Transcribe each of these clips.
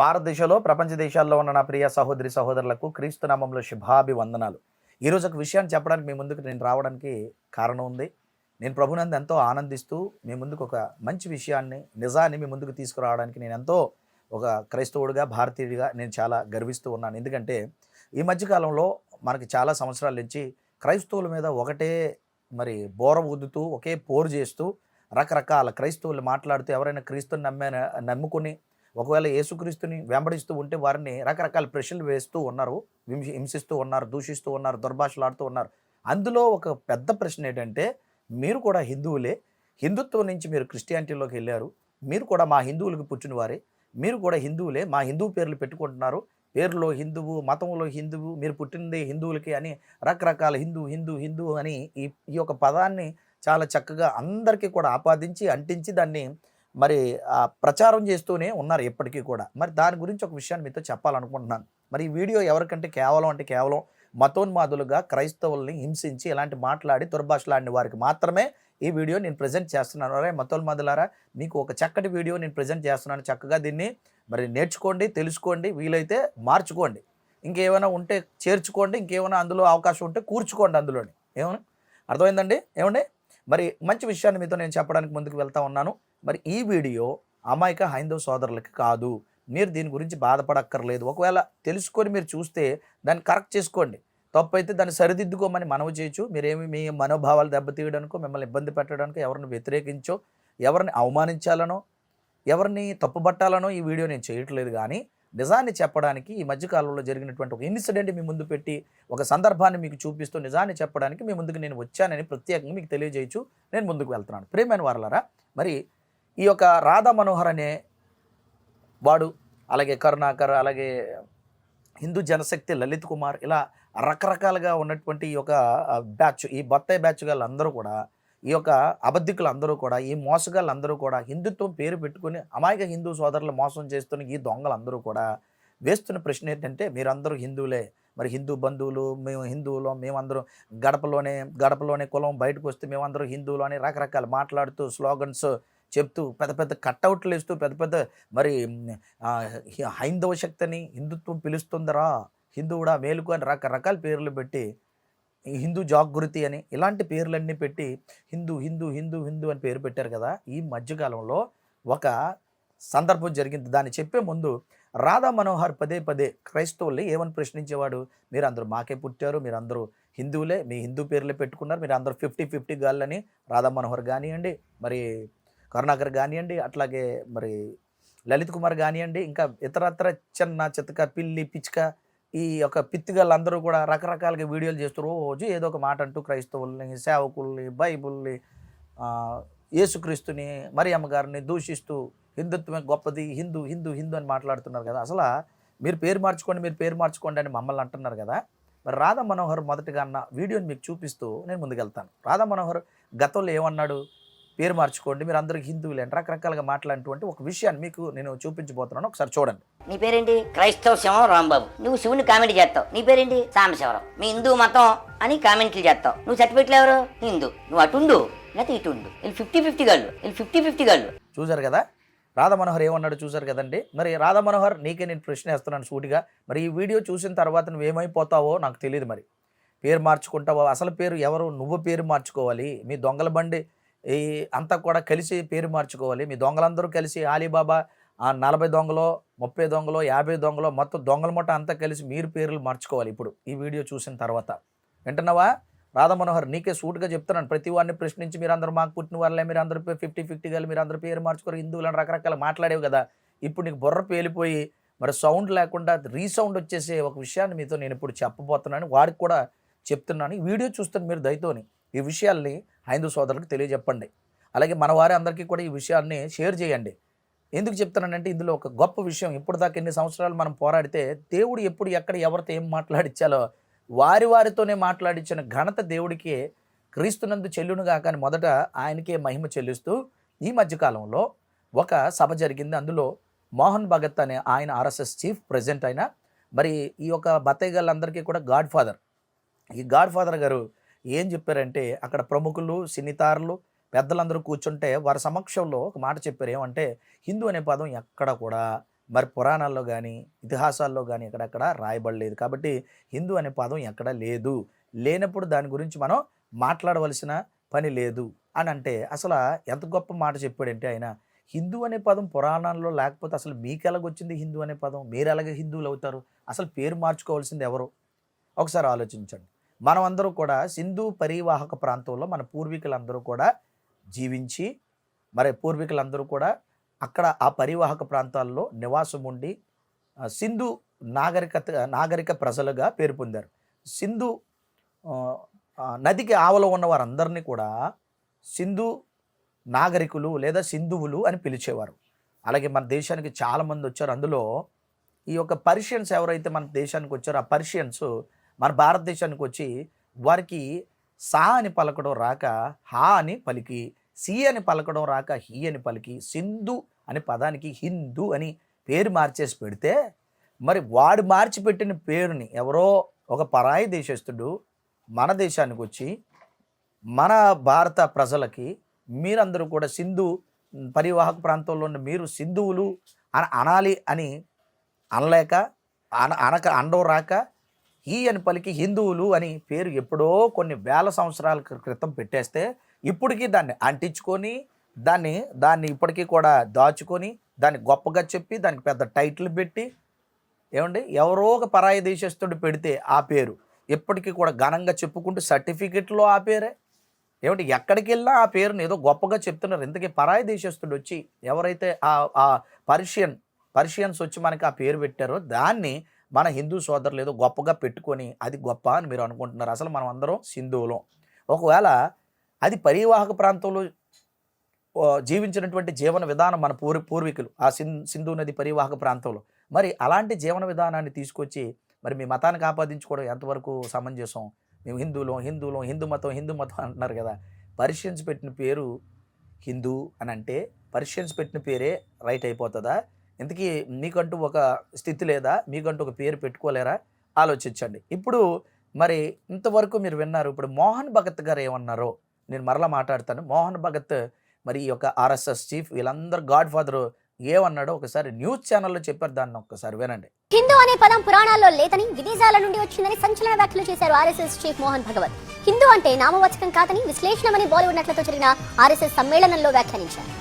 భారతదేశంలో ప్రపంచ దేశాల్లో ఉన్న నా ప్రియ సహోదరి సహోదరులకు క్రీస్తు నామంలో శుభాభివందనాలు. ఈరోజు ఒక విషయాన్ని చెప్పడానికి మీ ముందుకు నేను రావడానికి కారణం ఉంది. నేను ప్రభునందు ఎంతో ఆనందిస్తూ మీ ముందుకు ఒక మంచి విషయాన్ని నిజాన్ని మీ ముందుకు తీసుకురావడానికి నేను ఎంతో ఒక క్రైస్తవుడిగా భారతీయుడిగా నేను చాలా గర్విస్తూ ఉన్నాను. ఎందుకంటే ఈ మధ్యకాలంలో మనకి చాలా సంవత్సరాల నుంచి క్రైస్తవుల మీద ఒకటే మరి బోర ఊదుతూ ఒకే పోరు చేస్తూ రకరకాల క్రైస్తవులు మాట్లాడుతూ ఎవరైనా క్రీస్తుని నమ్మే నమ్ముకుని ఒకవేళ యేసుక్రీస్తుని వెంబడిస్తూ ఉంటే వారిని రకరకాల ప్రశ్నలు వేస్తూ ఉన్నారు హింసి- హింసిస్తూ ఉన్నారు దూషిస్తూ ఉన్నారు దుర్భాషలాడుతూ ఉన్నారు. అందులో ఒక పెద్ద ప్రశ్న ఏంటంటే మీరు కూడా హిందువులే హిందుత్వం నుంచి మీరు క్రిస్టియానిటీలోకి వెళ్ళారు మీరు కూడా మా హిందువులకు పుట్టిన వారే మీరు కూడా హిందువులే మా హిందువు పేర్లు పెట్టుకుంటున్నారు పేరులో హిందువు మతంలో హిందువు మీరు పుట్టినది హిందువులకి అని రకరకాల హిందూ హిందూ హిందూ అని ఈ ఈ యొక్క పదాన్ని చాలా చక్కగా అందరికీ కూడా ఆపాదించి అంటించి దాన్ని మరి ఆ, ప్రచారం చేస్తూనే ఉన్నారు ఎప్పటికీ కూడా. మరి దాని గురించి ఒక విషయాన్ని మీతో చెప్పాలనుకుంటున్నాను. మరి ఈ వీడియో ఎవరికంటే కేవలం అంటే కేవలం మతోన్మాదులుగా క్రైస్తవుల్ని హింసించి ఇలాంటి మాట్లాడి దుర్భాషలాడిన వారికి మాత్రమే ఈ వీడియో నేను ప్రజెంట్ చేస్తున్నాను. అరే మతోన్మాదులారా మీకు ఒక చక్కటి వీడియో నేను ప్రజెంట్ చేస్తున్నాను. చక్కగా దీన్ని మరి నేర్చుకోండి తెలుసుకోండి వీలైతే మార్చుకోండి. ఇంకేమైనా ఉంటే చేర్చుకోండి ఇంకేమైనా అందులో అవకాశం ఉంటే కూర్చుకోండి అందులోని. ఏమన్నా అర్థమైందండి? ఏమండి? మరి మంచి విషయాన్ని మీతో నేను చెప్పడానికి ముందుకు వెళ్తా ఉన్నాను. మరి ఈ వీడియో అమాయక హైందవ సోదరులకి కాదు. మీరు దీని గురించి బాధపడక్కర్లేదు. ఒకవేళ తెలుసుకొని మీరు చూస్తే దాన్ని కరెక్ట్ చేసుకోండి. తప్పు అయితే దాన్ని సరిదిద్దుకోమని మనవి చేయొచ్చు. మీరేమి మీ మనోభావాలు దెబ్బతీయడానికో మిమ్మల్ని ఇబ్బంది పెట్టడానికో ఎవరిని వ్యతిరేకించో ఎవరిని అవమానించాలనో ఎవరిని తప్పుపట్టాలనో ఈ వీడియో నేను చేయట్లేదు కానీ నిజాన్ని చెప్పడానికి ఈ మధ్యకాలంలో జరిగినటువంటి ఒక ఇన్సిడెంట్ మీ ముందు పెట్టి ఒక సందర్భాన్ని మీకు చూపిస్తూ నిజాన్ని చెప్పడానికి మీ ముందుకు నేను వచ్చానని ప్రత్యేకంగా మీకు తెలియజేయచ్చు. నేను ముందుకు వెళ్తున్నాను. ప్రేమైన వారలారా మరి ఈ యొక్క రాధా మనోహర్ అనే వాడు అలాగే కరుణాకర్ అలాగే హిందూ జనశక్తి లలిత్ కుమార్ ఇలా రకరకాలుగా ఉన్నటువంటి ఈ యొక్క బ్యాచ్ ఈ బత్తాయి బ్యాచ్ వాళ్ళందరూ కూడా ఈ యొక్క అబద్ధికులు అందరూ కూడా ఈ మోసగాళ్ళందరూ కూడా హిందుత్వం పేరు పెట్టుకుని అమాయక హిందూ సోదరులు మోసం చేస్తున్న ఈ దొంగలందరూ కూడా వేస్తున్న ప్రశ్న ఏంటంటే మీరందరూ హిందువులే. మరి హిందూ బంధువులు మేము హిందువులు మేమందరం గడపలోనే గడపలోనే కులం బయటకు వస్తే మేమందరూ హిందువులు అని రకరకాల మాట్లాడుతూ స్లోగన్స్ చెప్తూ పెద్ద పెద్ద కట్అవుట్లు వేస్తూ పెద్ద పెద్ద మరి హైందవ శక్తిని హిందుత్వం పిలుస్తుందరా? హిందువుడా మేలుకు అని రకరకాల పేర్లు పెట్టి ఈ హిందూ జాగృతి అని ఇలాంటి పేర్లన్నీ పెట్టి హిందూ హిందూ హిందూ హిందూ అని పేరు పెట్టారు కదా? ఈ మధ్యకాలంలో ఒక సందర్భం జరిగింది. దాన్ని చెప్పే ముందు రాధా మనోహర్ పదే పదే క్రైస్తవుల్ని ఏమని ప్రశ్నించేవాడు? మీరు అందరూ మాకే పుట్టారు మీరు అందరూ హిందువులే మీ హిందూ పేర్లే పెట్టుకున్నారు మీరు అందరూ ఫిఫ్టీ ఫిఫ్టీ గాళ్ళని రాధా మనోహర్ కానివ్వండి మరి కరుణాకర్ కానివ్వండి అట్లాగే మరి లలిత్ కుమార్ కానివ్వండి ఇంకా ఇతరత్ర చిన్న చితక పిల్లి పిచ్చుక ఈ యొక్క పిత్తిగాళ్ళందరూ కూడా రకరకాలుగా వీడియోలు చేస్తూ రోజు ఏదో ఒక మాట అంటూ క్రైస్తవుల్ని సేవకుల్ని బైబుల్ని యేసుక్రీస్తుని మరి అమ్మగారిని దూషిస్తూ హిందుత్వమే గొప్పది హిందూ హిందూ హిందూ అని మాట్లాడుతున్నారు కదా. అసలు మీరు పేరు మార్చుకోండి మీరు పేరు మార్చుకోండి అని మమ్మల్ని అంటున్నారు కదా. మరి రాధా మనోహర్ మొదటగా అన్న వీడియోని మీకు చూపిస్తూ నేను ముందుకెళ్తాను. రాధా మనోహర్ గతంలో ఏమన్నాడు? పేరు మార్చుకోండి మీరు అందరూ హిందువులే అని రకరకాలుగా మాట్లాడినటువంటి ఒక విషయాన్ని మీకు నేను చూపించబోతున్నాను. ఒకసారి చూడండి. నీ పేరేంటి? క్రైస్తవ శివం రాంబాబు. నువ్వు శివుని కామెంట్ చేస్తావు. నీ పేరేంటి? సాంబశివరావు. మీ హిందూ మతం అని కామెంట్లు చేస్తావు. నువ్వు సర్టిఫికెట్లు ఎవరు? హిందూ. నువ్వు అటుండు లేకపోతే ఇటు ఉండు వీళ్ళు ఫిఫ్టీ ఫిఫ్టీ గాళ్ళు. వీళ్ళు ఫిఫ్టీ ఫిఫ్టీ గాళ్ళు. చూశారు కదా? రాధా మనోహర్ ఏమన్నాడు చూశారు కదండి? మరి రాధా మనోహర్ నీకే నేను ప్రశ్న వేస్తున్నాను సూటిగా. మరి ఈ వీడియో చూసిన తర్వాత నువ్వు ఏమైపోతావో నాకు తెలియదు మరి. పేరు మార్చుకుంటావో? అసలు పేరు ఎవరు? నువ్వు పేరు మార్చుకోవాలి. మీ దొంగల బండి ఈ అంతా కూడా కలిసి పేరు మార్చుకోవాలి. మీ దొంగలందరూ కలిసి ఆలీబాబా ఆ నలభై దొంగలో ముప్పై దొంగలో యాభై దొంగలో మొత్తం దొంగల మొట్ట అంతా కలిసి మీరు పేర్లు మార్చుకోవాలి ఇప్పుడు ఈ వీడియో చూసిన తర్వాత. వింటున్నావా? రాధా మనోహర్ నీకే సూట్గా చెప్తున్నాను. ప్రతి వాడిని ప్రశ్నించి మీరు అందరూ మాకు పుట్టిన వాళ్ళే మీరు అందరూ ఫిఫ్టీ ఫిఫ్టీ గల మీరు అందరూ పేరు మార్చుకోరు. హిందువులు అని రకరకాల మాట్లాడేవి కదా. ఇప్పుడు నీకు బుర్ర పేలిపోయి మరి సౌండ్ లేకుండా రీసౌండ్ వచ్చేసే ఒక విషయాన్ని మీతో నేను ఇప్పుడు చెప్పబోతున్నాను. వాడికి కూడా చెప్తున్నాను. ఈ వీడియో చూస్తాను మీరు దయతోని ఈ విషయాల్ని హైందూ సోదరులకు తెలియజెప్పండి. అలాగే మన వారి అందరికీ కూడా ఈ విషయాన్ని షేర్ చేయండి. ఎందుకు చెప్తున్నానంటే ఇందులో ఒక గొప్ప విషయం ఇప్పుడు దాకా ఎన్ని సంవత్సరాలు మనం పోరాడితే దేవుడు ఎప్పుడు ఎక్కడ ఎవరితో ఏం మాట్లాడించాలో వారి వారితోనే మాట్లాడించిన ఘనత దేవుడికి క్రీస్తునందు చెల్లునుగా కానీ మొదట ఆయనకే మహిమ చెల్లిస్తూ ఈ మధ్యకాలంలో ఒక సభ జరిగింది. అందులో మోహన్ భగత్ అనే ఆయన ఆర్ఎస్ఎస్ చీఫ్ ప్రెసిడెంట్ అయిన మరి ఈ యొక్క బత్తయ్యగాళ్ళందరికీ కూడా గాడ్ ఫాదర్ ఈ గాడ్ ఫాదర్ గారు ఏం చెప్పారంటే అక్కడ ప్రముఖులు సినీతారులు పెద్దలందరూ కూర్చుంటే వారి సమక్షంలో ఒక మాట చెప్పారు. ఏమంటే హిందూ అనే పదం ఎక్కడ కూడా మరి పురాణాల్లో కానీ ఇతిహాసాల్లో కానీ ఎక్కడెక్కడ రాయబడలేదు. కాబట్టి హిందూ అనే పదం ఎక్కడ లేదు. లేనప్పుడు దాని గురించి మనం మాట్లాడవలసిన పని లేదు అని అంటే అసలు ఎంత గొప్ప మాట చెప్పాడంటే ఆయన హిందూ అనే పదం పురాణాల్లో లేకపోతే అసలు మీకు ఎలాగొచ్చింది హిందూ అనే పదం? మీరు ఎలాగ హిందువులు అవుతారు? అసలు పేరు మార్చుకోవాల్సింది ఎవరు? ఒకసారి ఆలోచించండి. మనం అందరూ కూడా సింధు పరివాహక ప్రాంతంలో మన పూర్వీకులందరూ కూడా జీవించి మరి పూర్వీకులందరూ కూడా అక్కడ ఆ పరివాహక ప్రాంతాల్లో నివాసం ఉండి సింధు నాగరికత నాగరిక ప్రజలుగా పేరు పొందారు. సింధు నదికి ఆవలో ఉన్న వారందరినీ కూడా సింధు నాగరికులు లేదా సింధువులు అని పిలిచేవారు. అలాగే మన దేశానికి చాలామంది వచ్చారు. అందులో ఈ యొక్క పర్షియన్స్ ఎవరైతే మన దేశానికి వచ్చారో ఆ పర్షియన్స్ మన భారతదేశానికి వచ్చి వారికి సా అని పలకడం రాక హా అని పలికి సి అని పలకడం రాక హి అని పలికి సింధు అనే పదానికి హిందూ అని పేరు మార్చేసి పెడితే మరి వాడు మార్చి పెట్టిన పేరుని ఎవరో ఒక పరాయి దేశస్తుడు మన దేశానికి వచ్చి మన భారత ప్రజలకి మీరందరూ కూడా సింధు పరివాహక ప్రాంతంలో ఉన్న మీరు సింధువులు అని అనాలి అని అనలేక అన అనక అండవు రాక ఈ అని పలికి హిందువులు అని పేరు ఎప్పుడో కొన్ని వేల సంవత్సరాల క్రితం పెట్టేస్తే ఇప్పటికీ దాన్ని అంటించుకొని దాన్ని దాన్ని ఇప్పటికీ కూడా దాచుకొని దాన్ని గొప్పగా చెప్పి దానికి పెద్ద టైటిల్ పెట్టి ఏమండి ఎవరో ఒక పరాయి దేశస్తుడు పెడితే ఆ పేరు. ఇప్పటికీ కూడా ఘనంగా చెప్పుకుంటూ సర్టిఫికెట్లో ఆ పేరే. ఏమంటే ఎక్కడికి వెళ్ళినా ఆ పేరుని ఏదో గొప్పగా చెప్తున్నారు. ఇంతకీ పరాయి దేశస్తుడు వచ్చి ఎవరైతే ఆ ఆ పర్షియన్ పర్షియన్స్ వచ్చి మనకి ఆ పేరు పెట్టారో దాన్ని మన హిందూ సోదరులు ఏదో గొప్పగా పెట్టుకొని అది గొప్ప అని మీరు అనుకుంటున్నారు. అసలు మనం అందరం సింధువులం. ఒకవేళ అది పరివాహక ప్రాంతంలో జీవించినటువంటి జీవన విధానం మన పూర్వ పూర్వీకులు ఆ సింధు నది పరివాహక ప్రాంతంలో. మరి అలాంటి జీవన విధానాన్ని తీసుకొచ్చి మరి మీ మతానికి ఆపాదించుకోవడం ఎంతవరకు సమంజసం? మేము హిందువులం హిందువులం హిందూ మతం హిందూ మతం అంటున్నారు కదా. పర్షియన్స్ పెట్టిన పేరు హిందూ అని అంటే పర్షియన్స్ పెట్టిన పేరే రైట్ అయిపోతుందా? ఇంతకీ మీకంటూ ఒక స్థితి లేదా? మీకంటూ ఒక పేరు పెట్టుకోలేరా? ఆలోచించండి. ఇప్పుడు మరి ఇంతవరకు మీరు విన్నారు ఇప్పుడు మోహన్ భగత్ గారు ఏమన్నారో? నేను మరలా మాట్లాడతాను. మోహన్ భగత్ మరి ఈ యొక్క ఆర్ఎస్ఎస్ చీఫ్ వీళ్ళందరూ గాడ్ ఫాదర్ ఏమన్నాడో ఒకసారి న్యూస్ ఛానల్లో చెప్పారు. దాన్ని ఒక్కసారి వినండి. హిందూ అనే పదం పురాణాల్లో లేదని విదేశాల నుండి వచ్చిందని సంచలన వ్యాఖ్యలు చేశారు ఆర్ఎస్ఎస్ చీఫ్ మోహన్ భగవత్. హిందూ అంటే నామవాచకం కాదని విశ్లేషణమని బాలీవుడ్ నటులతో జరిగిన ఆర్ఎస్ఎస్ సమ్మేళనంలో వ్యాఖ్యానించారు.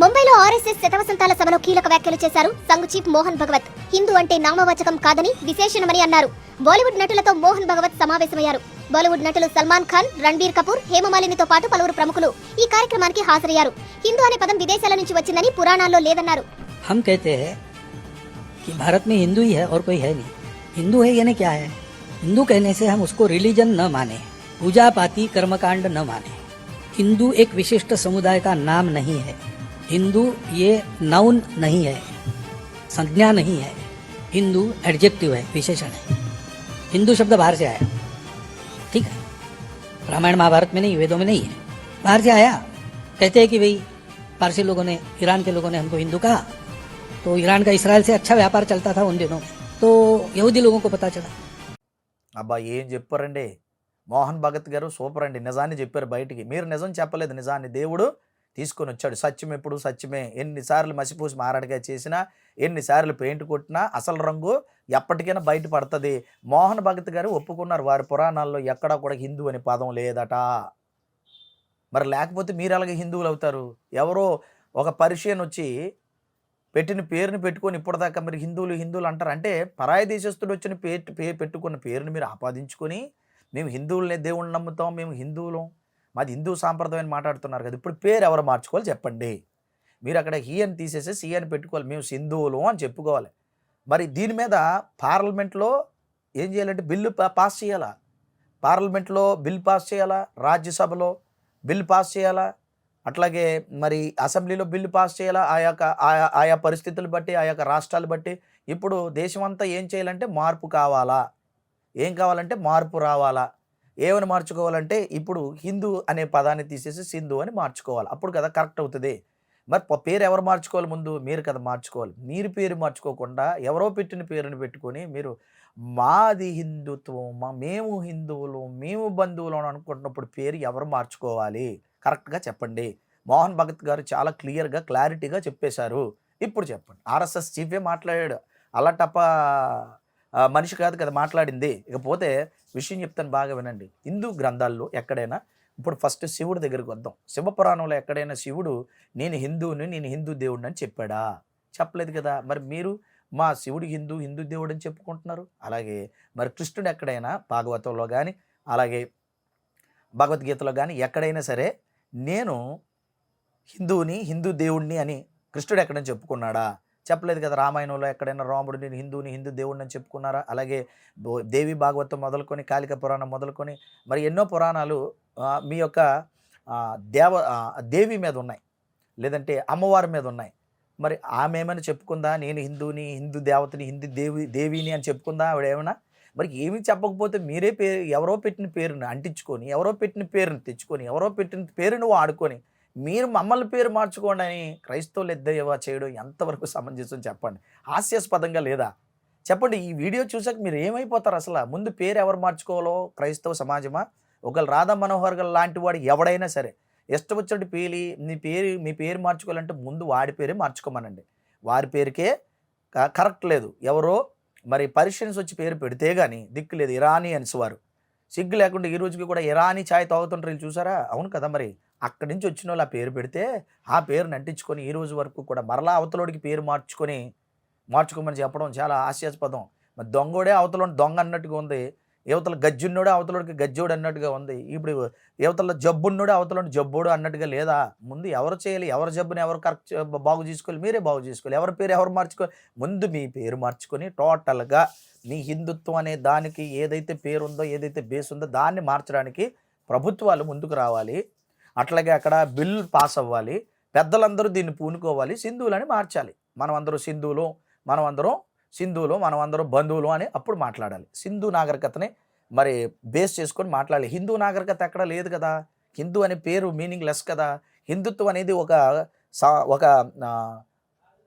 ముంబైలో ఆర్ఎస్ఎస్ శతవసంతాల సభలో కీలక వ్యాఖ్యలు చేశారు సంఘ్ చీఫ్ మోహన్ భగవత్ హిందూ అంటే నామవాచకం కాదని విశేషణమని అన్నారు బాలీవుడ్ నటులతో మోహన్ భగవత్ సమావేశమయ్యారు బాలీవుడ్ నటులు సల్మాన్ ఖాన్ రణబీర్ కపూర్ హేమమాలినితో పాటు పలువురు ప్రముఖులు ఈ కార్యక్రమానికి హాజరయ్యారు హిందూ అనే పదం విదేశాల నుంచి వచ్చిందని పురాణాల్లో లేదన్నారు हम कहते हैं कि भारत में हिंदू ही है और कोई है नहीं हिंदू है यानी क्या है हिंदू कहने से हम उसको रिलीजन न माने पूजा पाति कर्मकांड न माने हिंदू एक विशिष्ट समुदाय का नाम नहीं है हिंदू ये नाउन नहीं है संज्ञा नहीं है हिंदू एडजेक्टिव है विशेषण है हिंदू शब्द बाहर से आया ठीक है रामायण महाभारत में नहीं वेदों में नहीं है बाहर से आया कहते हैं कि भाई पारसी लोगों ने ईरान के लोगों ने हमको हिंदू कहा तो ईरान का इसराइल से अच्छा व्यापार चलता था उन दिनों में तो यहूदी लोगों को पता चला అబ్బా ఏం చెప్పారండి మోహన్ భగత్ గారు సూపర్ అండి నిజాన్ని చెప్పారు బయటికి మీరు నిజం చెప్పలేదు నిజాన్ని దేవుడు తీసుకొని వచ్చాడు. సత్యం ఎప్పుడు? సత్యమే. ఎన్నిసార్లు మసిపూసి మారాడుగా చేసినా ఎన్నిసార్లు పెయింట్ కొట్టినా అసలు రంగు ఎప్పటికైనా బయటపడుతుంది మోహన్ భగత్ గారు ఒప్పుకున్నారు. వారి పురాణాల్లో ఎక్కడా కూడా హిందూ అనే పదం లేదట. మరి లేకపోతే మీరు అలాగే హిందువులు అవుతారు? ఎవరో ఒక పరిషియన్ వచ్చి పెట్టిన పేరుని పెట్టుకొని ఇప్పటిదాకా మీరు హిందువులు హిందువులు అంటారు. అంటే పరాయి దేశస్తుడు వచ్చిన పే పెట్టుకున్న పేరుని మీరు ఆపాదించుకొని మేము హిందువులనే దేవుణ్ణి నమ్ముతాం మేము హిందువులం. మాది హిందూ సాంప్రదాయం మాట్లాడుతున్నారు కదా ఇప్పుడు పేరు ఎవరు మార్చుకోవాలి చెప్పండి. మీరు అక్కడ హీ అని తీసేసి సి అని పెట్టుకోవాలి మేము సింధువులు అని చెప్పుకోవాలి. మరి దీని మీద పార్లమెంట్లో ఏం చేయాలంటే బిల్లు పా- పాస్ చేయాలా? పార్లమెంట్లో బిల్ పాస్ చేయాలా? రాజ్యసభలో బిల్ పాస్ చేయాలా? అట్లాగే మరి అసెంబ్లీలో బిల్లు పాస్ చేయాలా? ఆ యొక్క ఆయా ఆయా పరిస్థితులు బట్టి ఆ యొక్క రాష్ట్రాలు బట్టి ఇప్పుడు దేశం అంతా ఏం చేయాలంటే మార్పు కావాలా? ఏం కావాలంటే మార్పు రావాలా? ఏమని మార్చుకోవాలంటే ఇప్పుడు హిందూ అనే పదాన్ని తీసేసి సింధు అని మార్చుకోవాలి. అప్పుడు కదా కరెక్ట్ అవుతుంది. మరి పేరు ఎవరు మార్చుకోవాలి ముందు? మీరు కదా మార్చుకోవాలి. మీరు పేరు మార్చుకోకుండా ఎవరో పెట్టిన పేరుని పెట్టుకొని మీరు మాది హిందుత్వం మా మేము హిందువులు మేము బంధువులు అని అనుకుంటున్నప్పుడు పేరు ఎవరు మార్చుకోవాలి? కరెక్ట్గా చెప్పండి. మోహన్ భగత్ గారు చాలా క్లియర్గా క్లారిటీగా చెప్పేశారు. ఇప్పుడు చెప్పండి. ఆర్ఎస్ఎస్ చీఫే మాట్లాడాడు. అలా ఆ, మనిషి కాదు కదా మాట్లాడింది. ఇకపోతే విషయం చెప్తాను బాగా వినండి. హిందూ గ్రంథాల్లో ఎక్కడైనా ఇప్పుడు ఫస్ట్ శివుడి దగ్గరికి వద్దాం. శివపురాణంలో ఎక్కడైనా శివుడు నేను హిందువుని నేను హిందూ దేవుడిని అని చెప్పాడా? చెప్పలేదు కదా. మరి మీరు మా శివుడు హిందూ హిందూ దేవుడు అని చెప్పుకుంటున్నారు? అలాగే మరి కృష్ణుడు ఎక్కడైనా భాగవతంలో కానీ అలాగే భగవద్గీతలో కానీ ఎక్కడైనా సరే నేను హిందువుని హిందూ దేవుడిని అని కృష్ణుడు ఎక్కడైనా చెప్పుకున్నాడా? చెప్పలేదు కదా రామాయణంలో ఎక్కడైనా రాముడు నేను హిందువుని హిందూ దేవుడిని అని చెప్పుకున్నారా? అలాగే దేవి భాగవతం మొదలుకొని కాళిక పురాణం మొదలుకొని మరి ఎన్నో పురాణాలు మీ యొక్క దేవ దేవి మీద ఉన్నాయి. లేదంటే అమ్మవారి మీద ఉన్నాయి. మరి ఆమె ఏమైనా చెప్పుకుందా? నేను హిందువుని హిందూ దేవతని హిందూ దేవి దేవిని అని చెప్పుకుందా? ఆవిడ ఏమైనా? మరి ఏమీ చెప్పకపోతే మీరే పేరు ఎవరో పెట్టిన పేరుని అంటించుకొని ఎవరో పెట్టిన పేరుని తెచ్చుకొని ఎవరో పెట్టిన పేరును వాడుకొని మీరు మమ్మల్ని పేరు మార్చుకోండి అని క్రైస్తవులు ఎద్దయ్యవా చేయడం ఎంతవరకు సమంజసం చెప్పండి? హాస్యాస్పదంగా లేదా? చెప్పండి ఈ వీడియో చూసాక మీరు ఏమైపోతారు అసలు? ముందు పేరు ఎవరు మార్చుకోవాలో? క్రైస్తవ సమాజమా? ఒకళ్ళు రాధా మనోహర్ గారు లాంటి వాడు ఎవడైనా సరే ఇష్టం వచ్చినట్టు పేలి మీ పేరు మీ పేరు మార్చుకోవాలంటే ముందు వాడి పేరే మార్చుకోమనండి. వారి పేరుకే క- కరెక్ట్ లేదు. ఎవరో మరి పర్షియన్స్ వచ్చి పేరు పెడితే కానీ దిక్కు లేదు. ఇరానీ అనిసి వారు. సిగ్గు లేకుండా ఈ రోజుకి కూడా ఇరానీ ఛాయ్ తాగుతుంటారు వీళ్ళు చూసారా? అవును కదా మరి. అక్కడి నుంచి వచ్చిన వాళ్ళు ఆ పేరు పెడితే ఆ పేరుని అంటించుకొని ఈ రోజు వరకు కూడా మరలా అవతలోడికి పేరు మార్చుకొని మార్చుకోమని చెప్పడం చాలా హాస్యాస్పదం. మరి దొంగోడే అవతల దొంగ అన్నట్టుగా ఉంది. యువతల గజ్జున్నోడే అవతలోడికి గజ్జోడు అన్నట్టుగా ఉంది. ఇప్పుడు యువతల జబ్బున్నోడే అవతలో జబ్బోడు అన్నట్టుగా లేదా? ముందు ఎవరు చేయాలి? ఎవరి జబ్బుని ఎవరు కరెక్ట్ బాగు చేసుకోవాలి? మీరే బాగు చేసుకోవాలి. ఎవరి పేరు ఎవరు మార్చుకోవాలి ముందు మీ పేరు మార్చుకొని టోటల్గా మీ హిందుత్వం అనే దానికి ఏదైతే పేరు ఉందో ఏదైతే బేస్ ఉందో దాన్ని మార్చడానికి ప్రభుత్వాలు ముందుకు రావాలి. అట్లాగే అక్కడ బిల్ పాస్ అవ్వాలి. పెద్దలందరూ దీన్ని పూనుకోవాలి. సింధువులని మార్చాలి. మనం అందరూ సింధువులు మనం అందరం సింధువులు మనం అందరం బంధువులు అని అప్పుడు మాట్లాడాలి. సింధు నాగరికతని మరి బేస్ చేసుకొని మాట్లాడాలి. హిందూ నాగరికత ఎక్కడ లేదు కదా. హిందూ అనే పేరు మీనింగ్ లెస్ కదా. హిందుత్వం అనేది ఒక సా- ఒక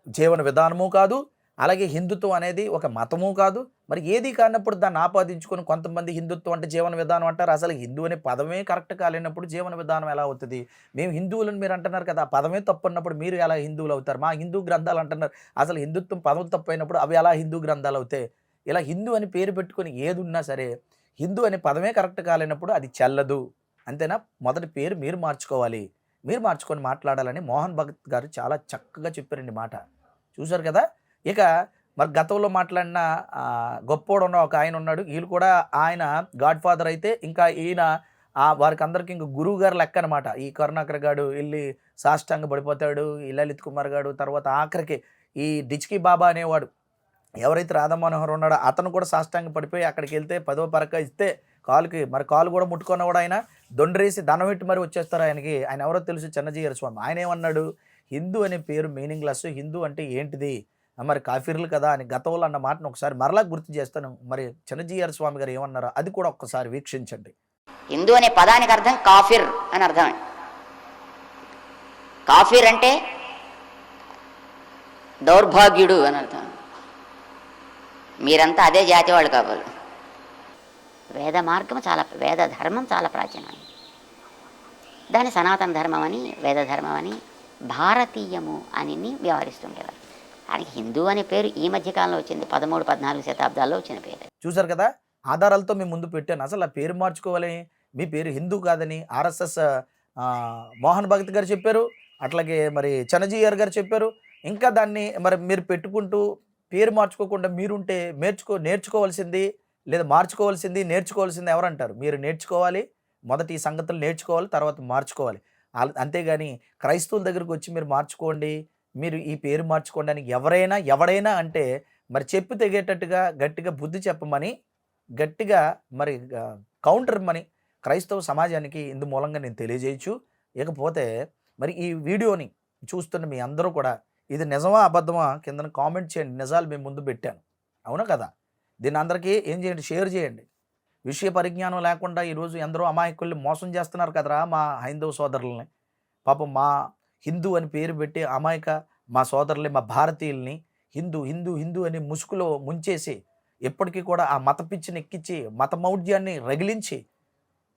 జీవన విధానము కాదు. అలాగే హిందుత్వం అనేది ఒక మతము కాదు. మరి ఏది కానప్పుడు దాన్ని ఆపాదించుకొని కొంతమంది హిందుత్వం అంటే జీవన విధానం అంటారు. అసలు హిందూ అనే పదమే కరెక్ట్ కాలేనప్పుడు జీవన విధానం ఎలా అవుతుంది? మేము హిందువులను మీరు అంటున్నారు కదా ఆ పదమే తప్పు అన్నప్పుడు మీరు ఎలా హిందువులు అవుతారు? మా హిందూ గ్రంథాలు అంటున్నారు అసలు హిందుత్వం పదం తప్పు అయినప్పుడు అవి ఎలా హిందూ గ్రంథాలు అవుతాయి? ఇలా హిందూ అని పేరు పెట్టుకొని ఏది ఉన్నా సరే హిందూ అనే పదమే కరెక్ట్ కాలేనప్పుడు అది చెల్లదు. అంతేనా? మొదటి పేరు మీరు మార్చుకోవాలి. మీరు మార్చుకొని మాట్లాడాలని మోహన్ భగత్ గారు చాలా చక్కగా చెప్పారండి మాట. చూశారు కదా? ఇక మరి గతంలో మాట్లాడిన గొప్పోడు ఉన్న ఒక ఆయన ఉన్నాడు. వీళ్ళు కూడా ఆయన గాడ్ ఫాదర్ అయితే ఇంకా ఈయన వారికి అందరికి ఇంక గురువు గారు లెక్క అనమాట ఈ కరుణాకర్ గాడు వెళ్ళి సాష్టాంగ పడిపోతాడు ఈ లలిత్ కుమార్ గాడు తర్వాత ఆఖరికి ఈ డిచ్కి బాబా అనేవాడు. ఎవరైతే రాధా మనోహర్ ఉన్నాడో అతను కూడా సాష్టాంగ పడిపోయి అక్కడికి వెళ్తే పదో పరక ఇస్తే కాలుకి మరి కాలు కూడా ముట్టుకున్న కూడా ఆయన. దొండరేసి దండం ఇట్టి మరి వచ్చేస్తారు ఆయనకి. ఆయన ఎవరో తెలుసు చిన్నజీయర స్వామి. ఆయన ఏమన్నాడు? హిందూ అనే పేరు మీనింగ్లెస్. హిందూ అంటే ఏంటిది? మరి కాఫీర్లు కదా అని గతంలో అన్న మాటను ఒకసారి మరలా గుర్తు చేస్తాను. మరి చిన్నజీఆర్ స్వామి గారు ఏమన్నారో అది కూడా ఒక్కసారి వీక్షించండి. హిందూ అనే పదానికి అర్థం కాఫిర్ అని అర్థం కాఫిర్ అంటే దౌర్భాగ్యుడు అని అర్థం. మీరంతా అదే జాతి వాళ్ళు కావాలి. వేద మార్గం చాలా వేద ధర్మం చాలా ప్రాచీనమైనది దాన్ని సనాతన ధర్మం అని వేద ధర్మం అని భారతీయము అని వ్యవహరిస్తుండేవారు. ఆయనకి హిందూ అనే పేరు ఈ మధ్య కాలంలో వచ్చింది. పదమూడు పద్నాలుగు శతాబ్దాల్లో వచ్చిన పేరు చూసారు కదా? ఆధారాలతో మేము ముందు పెట్టాను. అసలు ఆ పేరు మార్చుకోవాలి. మీ పేరు హిందూ కాదని ఆర్ఎస్ఎస్ మోహన్ భగత్ గారు చెప్పారు. అట్లాగే మరి చనజీయర్ గారు చెప్పారు. ఇంకా దాన్ని మరి మీరు పెట్టుకుంటూ పేరు మార్చుకోకుండా మీరుంటే నేర్చుకో నేర్చుకోవాల్సింది లేదా మార్చుకోవాల్సింది నేర్చుకోవాల్సింది ఎవరంటారు? మీరు నేర్చుకోవాలి. మొదటి ఈ సంగతులు నేర్చుకోవాలి తర్వాత మార్చుకోవాలి. అంతేగాని క్రైస్తవుల దగ్గరకు వచ్చి మీరు మార్చుకోండి. మీరు ఈ పేరు మార్చుకోవడానికి ఎవరైనా ఎవడైనా అంటే మరి చెప్పు తెగేటట్టుగా గట్టిగా బుద్ధి చెప్పమని గట్టిగా మరి కౌంటర్ మని క్రైస్తవ సమాజానికి ఇందు మూలంగా నేను తెలియజేయచ్చు. ఇకపోతే మరి ఈ వీడియోని చూస్తున్న మీ అందరూ కూడా ఇది నిజమా అబద్ధమా కింద కామెంట్ చేయండి. నిజాలు మేము ముందు పెట్టాను. అవునా కదా? దీన్ని అందరికీ ఏం చేయండి? షేర్ చేయండి. విషయ పరిజ్ఞానం లేకుండా ఈరోజు ఎందరో అమాయకుల్ని మోసం చేస్తున్నారు కదరా మా హైందవ సోదరుల్ని. పాపం మా హిందూ అని పేరు పెట్టి అమాయక మా సోదరులే మా భారతీయుల్ని హిందూ హిందూ హిందూ అని ముసుగులో ముంచేసి ఎప్పటికీ కూడా ఆ మత పిచ్చిని ఎక్కించి మత మౌఢ్యాన్ని రగిలించి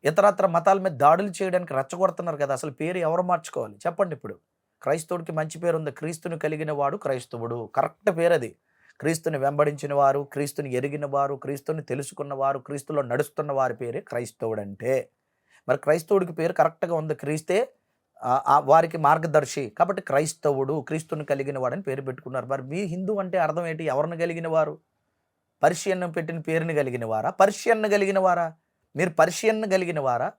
ఇతరత్ర మతాల మీద దాడులు చేయడానికి రెచ్చగొడుతున్నారు కదా అసలు పేరు ఎవరు మార్చుకోవాలి? చెప్పండి ఇప్పుడు. క్రైస్తవుడికి మంచి పేరు ఉంది. క్రీస్తుని కలిగిన వాడు క్రైస్తవుడు. కరెక్ట్ పేరు అది. క్రీస్తుని వెంబడించిన వారు క్రీస్తుని ఎరిగిన వారు క్రీస్తుని తెలుసుకున్న వారు క్రీస్తులో నడుస్తున్న వారి పేరే క్రైస్తవుడు అంటే మరి క్రైస్తవుడికి పేరు కరెక్ట్గా ఉంది. క్రీస్తే వారికి మార్గదర్శి. కాబట్టి క్రైస్తవుడు క్రీస్తుని కలిగిన వాడని పేరు పెట్టుకున్నారు. మరి మీ హిందూ అంటే అర్థం ఏంటి? ఎవరిని కలిగిన వారు? పర్షియన్ పెట్టిన పేరుని కలిగిన వారా? పర్షియన్ కలిగిన వారా? మీరు పర్షియన్ కలిగిన వారా?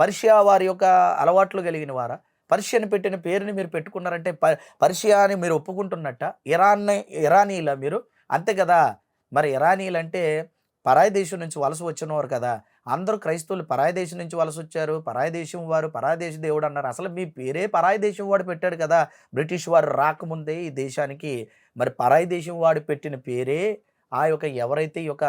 పర్షియా వారి యొక్క అలవాట్లు కలిగిన వారా? పర్షియన్ పెట్టిన పేరుని మీరు పెట్టుకున్నారంటే ప పర్షియా అని మీరు ఒప్పుకుంటున్నట్ట? ఇరాన్ ఇరానీలా మీరు? అంతే కదా. మరి ఇరానీలు అంటే పరాయి దేశం నుంచి వలస వచ్చినవారు కదా అందరూ క్రైస్తవులు పరాయి దేశం నుంచి వలస వచ్చారు పరాయి దేశం వారు పరాయి దేశ దేవుడు అన్నారు. అసలు మీ పేరే పరాయి దేశం వాడు పెట్టాడు కదా బ్రిటిష్ వారు రాకముందే ఈ దేశానికి. మరి పరాయి దేశం వాడు పెట్టిన పేరే ఆ యొక్క ఎవరైతే ఈ యొక్క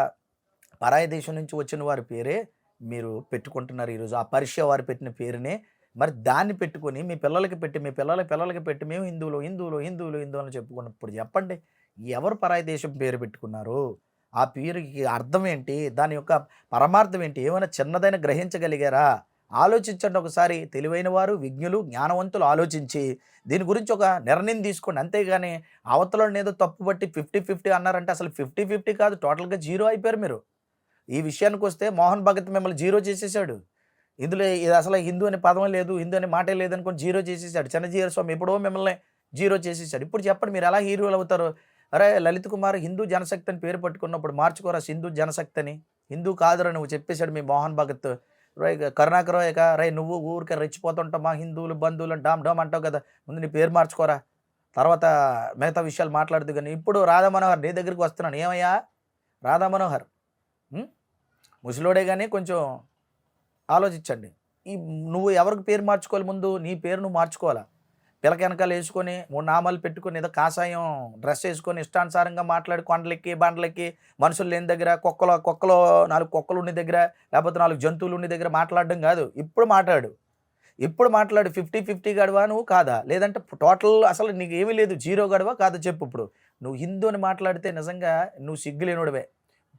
పరాయి దేశం నుంచి వచ్చిన వారి పేరే మీరు పెట్టుకుంటున్నారు ఈరోజు. ఆ పర్షియా వారు పెట్టిన పేరునే. మరి దాన్ని పెట్టుకొని మీ పిల్లలకి పెట్టి మీ పిల్లల పిల్లలకి పెట్టి మేము హిందువులు హిందువులు హిందువులు హిందువులు చెప్పుకున్నప్పుడు చెప్పండి ఎవరు పరాయి దేశం పేరు పెట్టుకున్నారు? ఆ పేరుకి అర్థం ఏంటి? దాని యొక్క పరమార్థం ఏంటి? ఏమైనా చిన్నదైన గ్రహించగలిగారా? ఆలోచించండి ఒకసారి. తెలివైన వారు విజ్ఞులు జ్ఞానవంతులు ఆలోచించి దీని గురించి ఒక నిర్ణయం తీసుకోండి. అంతేగాని అవతల ఏదో తప్పు బట్టి ఫిఫ్టీ ఫిఫ్టీ అన్నారంటే అసలు ఫిఫ్టీ ఫిఫ్టీ కాదు. టోటల్గా జీరో అయిపోయారు మీరు. ఈ విషయానికి వస్తే మోహన్ భగత్ మిమ్మల్ని జీరో చేసేసాడు. ఇందులో ఇది అసలు హిందూ అనే పదం లేదు హిందూ అనే మాటే లేదనుకొని జీరో చేసేసాడు. చిన్నజీర స్వామి ఎప్పుడో మిమ్మల్ని జీరో చేసేసాడు. ఇప్పుడు చెప్పండి మీరు ఎలా హీరోలు అవుతారు? అరే లలిత్ కుమార్ హిందూ జనశక్తి అని పేరు పట్టుకున్నప్పుడు మార్చుకోరా హిందూ జనశక్తి అని హిందూ కాదురా నువ్వు చెప్పేశాడు మీ మోహన్ భగత్. రై కరుణాకర్ ఇక రై నువ్వు ఊరికే రెచ్చిపోతుంటావు మా హిందువులు బంధువులు డామ్ డామ్ అంటావు కదా. ముందు నీ పేరు మార్చుకోరా. తర్వాత మిగతా విషయాలు మాట్లాడదు కానీ ఇప్పుడు రాధా మనోహర్ నీ దగ్గరికి వస్తున్నాను. ఏమయ్యా? రాధా మనోహర్ ముసలోడే కానీ కొంచెం ఆలోచించండి. ఈ నువ్వు ఎవరికి పేరు మార్చుకోవాలి ముందు? నీ పేరు నువ్వు మార్చుకోవాలా? పిలక వెనకాల వేసుకొని మూడు నామాలు పెట్టుకొని ఏదో కాషాయం డ్రెస్ వేసుకొని ఇష్టానుసారంగా మాట్లాడి కొండలకి బండలకి మనుషులు లేని దగ్గర కుక్కలో కుక్కలో నాలుగు కుక్కలు ఉండే దగ్గర లేకపోతే నాలుగు జంతువులు ఉండే దగ్గర మాట్లాడడం కాదు. ఇప్పుడు మాట్లాడు. ఇప్పుడు మాట్లాడు. ఫిఫ్టీ ఫిఫ్టీ గడవా నువ్వు? కాదా? లేదంటే టోటల్ అసలు నీకు ఏమీ లేదు. జీరో గడవా? కాదా? చెప్పు ఇప్పుడు. నువ్వు హిందూ అని మాట్లాడితే నిజంగా నువ్వు సిగ్గులేనుడివే.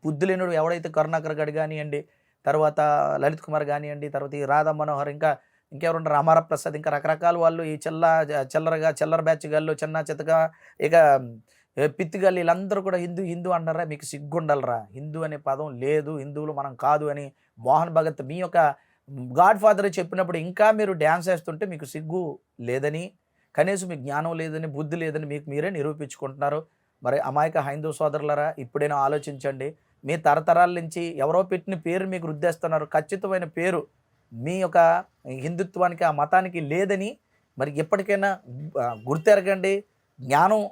బుద్ధులేనుడు ఎవడైతే కరుణాకర్ గడి కానివ్వండి తర్వాత లలిత్ కుమార్ కానివ్వండి తర్వాత ఈ రాధా మనోహర్ ఇంకా ఇంకెవరుంటారు రామారా ప్రసాద్ ఇంకా రకరకాల వాళ్ళు ఈ చెల్ల చిల్లరగా చిల్లర బ్యాచ్ గాళ్ళు చిన్న చితగా ఇక పిత్తిగల్లు వీళ్ళందరూ కూడా హిందూ హిందూ అంటారా మీకు సిగ్గుండాలరా. హిందూ అనే పదం లేదు హిందువులు మనం కాదు అని మోహన్ భగత్ మీ యొక్క గాడ్ ఫాదర్ చెప్పినప్పుడు ఇంకా మీరు డ్యాన్స్ వేస్తుంటే మీకు సిగ్గు లేదని కనీసం మీకు జ్ఞానం లేదని బుద్ధి లేదని మీకు మీరే నిరూపించుకుంటున్నారు. మరి అమాయక హైందూ సోదరులరా ఇప్పుడైనా ఆలోచించండి. మీ తరతరాల నుంచి ఎవరో పెట్టిన పేరు మీకు రుద్దేస్తున్నారు. ఖచ్చితమైన పేరు మీ యొక్క హిందుత్వానికి ఆ మతానికి లేదని మరి ఎప్పటికైనా గుర్తెరగండి. జ్ఞానం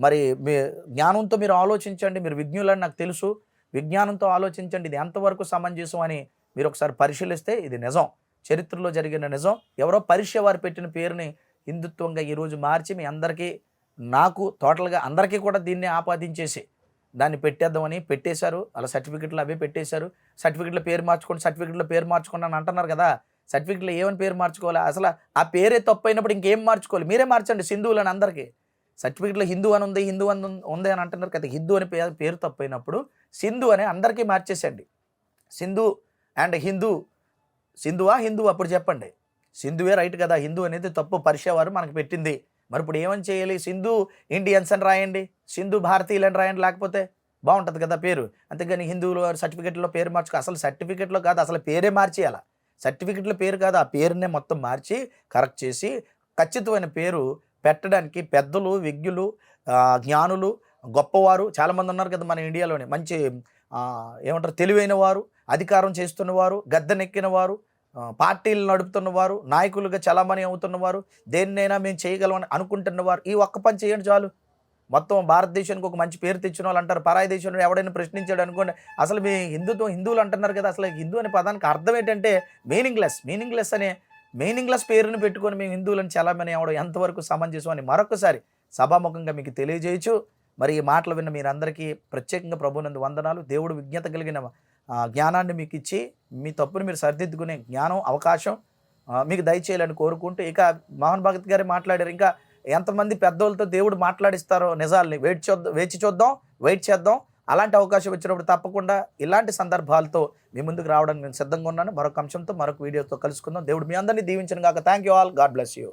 మరి మీ జ్ఞానంతో మీరు ఆలోచించండి. మీరు విజ్ఞులని నాకు తెలుసు. విజ్ఞానంతో ఆలోచించండి. ఇది ఎంతవరకు సమంజసం అని మీరు ఒకసారి పరిశీలిస్తే ఇది నిజం. చరిత్రలో జరిగిన నిజం. ఎవరో పరీక్ష వారు పెట్టిన పేరుని హిందుత్వంగా ఈరోజు మార్చి మీ అందరికీ నాకు టోటల్గా అందరికీ కూడా దీన్ని ఆపాదించేసి దాన్ని పెట్టేద్దామని పెట్టేశారు. అలా సర్టిఫికెట్లు అవే పెట్టేశారు. సర్టిఫికెట్లో పేరు మార్చుకోండి సర్టిఫికెట్లో పేరు మార్చుకోండి అని అంటున్నారు కదా. సర్టిఫికెట్లో ఏమని పేరు మార్చుకోవాలి? అసలు ఆ పేరే తప్పు అయినప్పుడు ఇంకేం మార్చుకోవాలి? మీరే మార్చండి సింధువులని అందరికీ. సర్టిఫికెట్లో హిందూ అని ఉంది హిందూ అని ఉంది- అని అంటున్నారు కదా. హిందూ అని పేరు పేరు తప్పు అయినప్పుడు సింధు అని అందరికీ మార్చేసండి సింధు అండ్ హిందూ. సింధువా హిందూ అప్పుడు చెప్పండి. సింధువే రైట్ కదా. హిందూ అనేది తప్పు పరిష వారు మనకు పెట్టింది. మరి ఇప్పుడు ఏమని చేయాలి? సింధు ఇండియన్స్ అని రాయండి. సింధు భారతీయులు అని రాయండి. లేకపోతే బాగుంటుంది కదా పేరు. అంతేగాని హిందువులు సర్టిఫికెట్లో పేరు మార్చుకో. అసలు సర్టిఫికెట్లో కాదు అసలు పేరే మార్చేయాల? సర్టిఫికెట్లో పేరు కాదు ఆ పేరునే మొత్తం మార్చి కరెక్ట్ చేసి ఖచ్చితమైన పేరు పెట్టడానికి పెద్దలు విజ్ఞులు జ్ఞానులు గొప్పవారు చాలామంది ఉన్నారు కదా మన ఇండియాలోనే. మంచి ఏమంటారు తెలివైన వారు అధికారం చేస్తున్నవారు గద్దెనెక్కిన వారు పార్టీలు పార్టీలు నడుపుతున్నవారు నాయకులుగా చలామణి అవుతున్నవారు దేన్నైనా మేము చేయగలమని అనుకుంటున్నవారు ఈ ఒక్క పని చేయండి చాలు. మొత్తం భారతదేశానికి ఒక మంచి పేరు తెచ్చిన వాళ్ళు అంటారు. పరాయి దేశంలో ఎవడైనా ప్రశ్నించాడు అనుకోండి అసలు మీ హిందుత్వం హిందువులు అంటున్నారు కదా అసలు హిందూ అనే పదానికి అర్థం ఏంటంటే మీనింగ్లెస్ మీనింగ్లెస్ అనే మీనింగ్లెస్ పేరుని పెట్టుకొని మేము హిందువులను చలామణి అవడం ఎంతవరకు సమంజసం అని మరొకసారి సభాముఖంగా మీకు తెలియజేయచ్చు. మరి ఈ మాటలు విన్న మీరందరికీ ప్రత్యేకంగా ప్రభునందు వందనాలు. దేవుడు విజ్ఞత కలిగిన జ్ఞానాన్ని మీకు ఇచ్చి మీ తప్పును మీరు సరిదిద్దుకునే జ్ఞానం అవకాశం మీకు దయచేయాలని కోరుకుంటూ ఇక మోహన్ భగత్ గారు మాట్లాడారు. ఇంకా ఎంతమంది పెద్దోళ్ళతో దేవుడు మాట్లాడిస్తారో నిజాల్ని వెయిట్ చూద్దాం వేచి చూద్దాం వెయిట్ చేద్దాం. అలాంటి అవకాశం వచ్చినప్పుడు తప్పకుండా ఇలాంటి సందర్భాలతో మీ ముందుకు రావడానికి నేను సిద్ధంగా ఉన్నాను. మరొక అంశంతో మరొక వీడియోతో కలుసుకుందాం. దేవుడు మీ అందరినీ దీవించను కాక thank you all god bless you